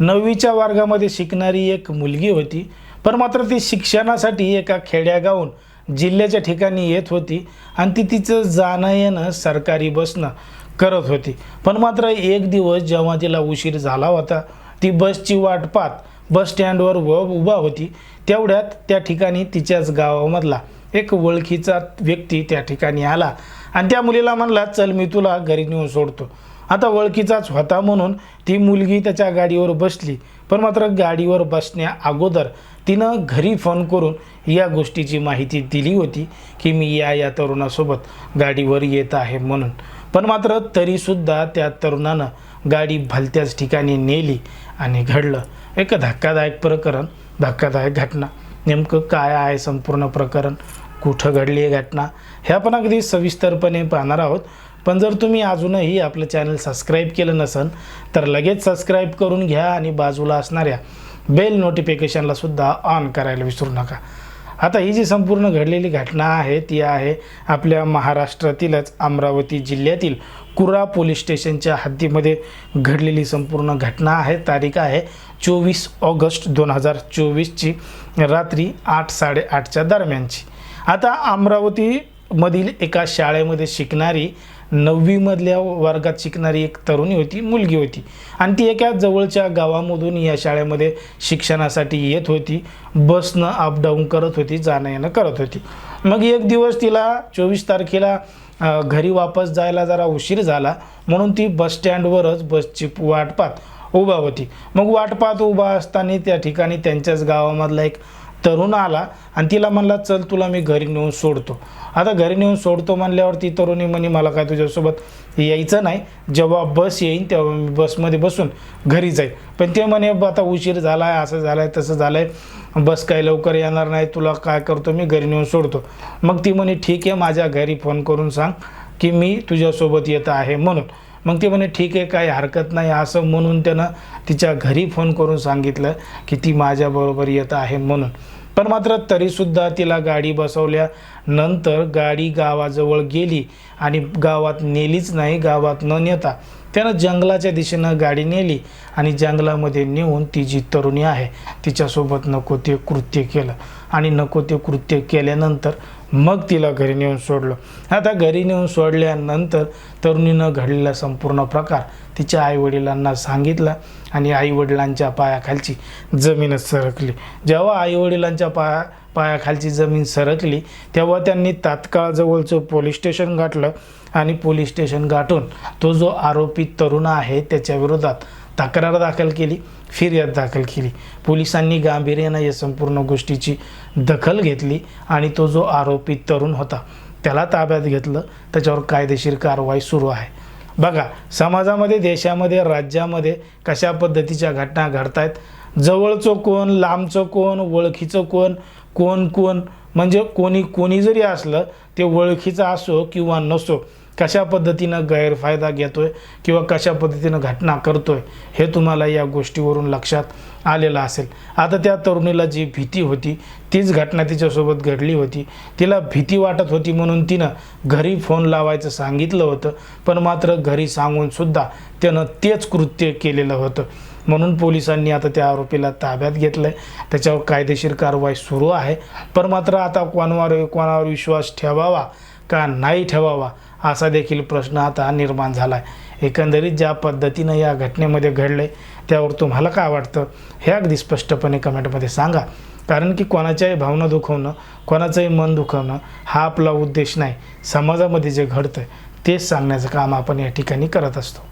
नववीच्या वर्गामध्ये शिकणारी एक मुलगी होती. पण मात्र ती शिक्षणासाठी एका खेड्यागावून जिल्ह्याच्या ठिकाणी येत होती आणि ती तिचं जाणं येणं सरकारी बसनं करत होती. पण मात्र एक दिवस जेव्हा तिला उशीर झाला होता ती बसची वाट पाहत बस स्टँडवर व उभा होती. तेवढ्यात त्या ठिकाणी तिच्याच गावामधला एक ओळखीचा व्यक्ती त्या ठिकाणी आला आणि त्या मुलीला म्हणला चल मी तुला घरी नेऊन सोडतो. आता ओळखीचाच होता म्हणून ती मुलगी त्याच्या गाडीवर बसली. पण मात्र गाडीवर बसण्या अगोदर तिनं घरी फोन करून या गोष्टीची माहिती दिली होती की मी या या तरुणासोबत गाडीवर येत आहे म्हणून. पण मात्र तरीसुद्धा त्या तरुणानं गाडी भलत्याच ठिकाणी नेली आणि घडलं. एक धक्कादायक प्रकरण धक्कादायक घटना. नेमकं काय आहे संपूर्ण प्रकरण? कुठं घडली आहे घटना? ह्या पण अगदी सविस्तरपणे पाहणार आहोत. पण जर तुम्ही अजूनही आपलं चॅनल सबस्क्राईब केलं नसेल तर लगेच सबस्क्राईब करून घ्या आणि बाजूला असणाऱ्या बेल नोटिफिकेशनला सुद्धा ऑन करायला विसरू नका. आता ही जी संपूर्ण घडलेली घटना आहे ती आहे आपल्या महाराष्ट्रातीलच अमरावती जिल्ह्यातील कुरा पोलीस स्टेशनच्या हद्दीमध्ये घडलेली संपूर्ण घटना आहे. तारीख आहे चोवीस ऑगस्ट दोन हजार चोवीसची रात्री आठ साडेआठच्या दरम्यानची. आता अमरावतीमधील एका शाळेमध्ये शिकणारी नववीमधल्या वर्गात शिकणारी एक तरुणी होती मुलगी होती. आणि ती एका जवळच्या गावामधून या शाळेमध्ये शिक्षणासाठी येत होती. बसनं अपडाऊन करत होती जाणं येणं करत होती. मग एक दिवस तिला चोवीस तारखेला घरी वापस जायला जरा उशीर झाला. म्हणून ती बस स्टँडवरच बसची वाट पाहत उभा होती. मग वाट पाहत उभा असताना त्या ठिकाणी त्यांच्याच गावामधला एक तरुण आला आणि तिला म्हणला चल तुला मी घरी नेऊन सोडतो. आता घरी नेऊन सोडतो म्हणल्यावर ती तरुणी म्हणे मला काय तुझ्यासोबत यायचं नाही. जेव्हा बस येईन तेव्हा मी बसमध्ये बसून घरी जाईल. पण ते म्हणे आता उशीर झाला आहे असं झालं आहे तसं झालं आहे बस काय लवकर येणार नाही. तुला काय करतो मी? घरी नेऊन सोडतो. मग ती म्हणे ठीक आहे माझ्या घरी फोन करून सांग की मी तुझ्यासोबत येत आहे म्हणून. मग ते म्हणे ठीक आहे काही हरकत नाही. असं म्हणून त्यानं तिच्या घरी फोन करून सांगितलं की ती माझ्याबरोबर येत आहे म्हणून. पण मात्र तरीसुद्धा तिला गाडी बसवल्यानंतर गाडी गावाजवळ गेली आणि गावात नेलीच नाही गावात न नेता त्यानं जंगलाच्या दिशेनं गाडी नेली आणि जंगलामध्ये नेऊन ती जी तरुणी आहे तिच्यासोबत नको ते कृत्य केलं. आणि नको ते कृत्य केल्यानंतर मग तिला घरी नेऊन सोडलं. आता घरी नेऊन सोडल्यानंतर तरुणीनं घडलेला संपूर्ण प्रकार तिच्या आईवडिलांना सांगितला आणि आईवडिलांच्या पायाखालची जमीनच सरकली. जेव्हा आईवडिलांच्या पाया पायाखालची जमीन सरकली तेव्हा त्यांनी तात्काळ जवळचं पोलीस स्टेशन गाठलं आणि पोलीस स्टेशन गाठून तो जो आरोपी तरुण आहे त्याच्याविरोधात तक्रार दाखल केली फिर्याद दाखल केली. पोलिसांनी गांभीर्यानं या संपूर्ण गोष्टीची दखल घेतली आणि तो जो आरोपी तरुण होता त्याला ताब्यात घेतलं. त्याच्यावर कायदेशीर कारवाई सुरू आहे. बघा समाजामध्ये देशामध्ये राज्यामध्ये कशा पद्धतीच्या घटना घडत आहेत जवळचं कोण लांबचं कोण ओळखीचं कोण कोण कोण म्हणजे कोणी कोणी जरी असलं ते ओळखीचं असो किंवा नसो कशा पद्धतीनं गैरफायदा घेतो आहे किंवा कशा पद्धतीनं घटना करतो आहे हे तुम्हाला या गोष्टीवरून लक्षात आलेलं असेल. आता त्या तरुणीला जी भीती होती तीच घटना तिच्यासोबत घडली होती. तिला भीती वाटत होती म्हणून तिनं घरी फोन लावायचं सांगितलं होतं पण मात्र घरी सांगूनसुद्धा त्यानं तेच कृत्य केलेलं होतं. म्हणून पोलिसांनी आता त्या आरोपीला ताब्यात घेतलं आहे त्याच्यावर कायदेशीर कारवाई सुरू आहे. पण मात्र आता कोणावर कोणावर विश्वास ठेवावा का नाही ठेवावा असा देखील प्रश्न आता निर्माण झाला आहे एकंदरीत ज्या पद्धतीनं या घटनेमध्ये घडलं आहे त्यावर तुम्हाला काय वाटतं? हे अगदी स्पष्टपणे कमेंटमध्ये सांगा. कारण की कोणाच्याही भावना दुखवणं कोणाचंही मन दुखवणं हा आपला उद्देश नाही. समाजामध्ये जे घडतं तेच सांगण्याचं काम आपण या ठिकाणी करत असतो.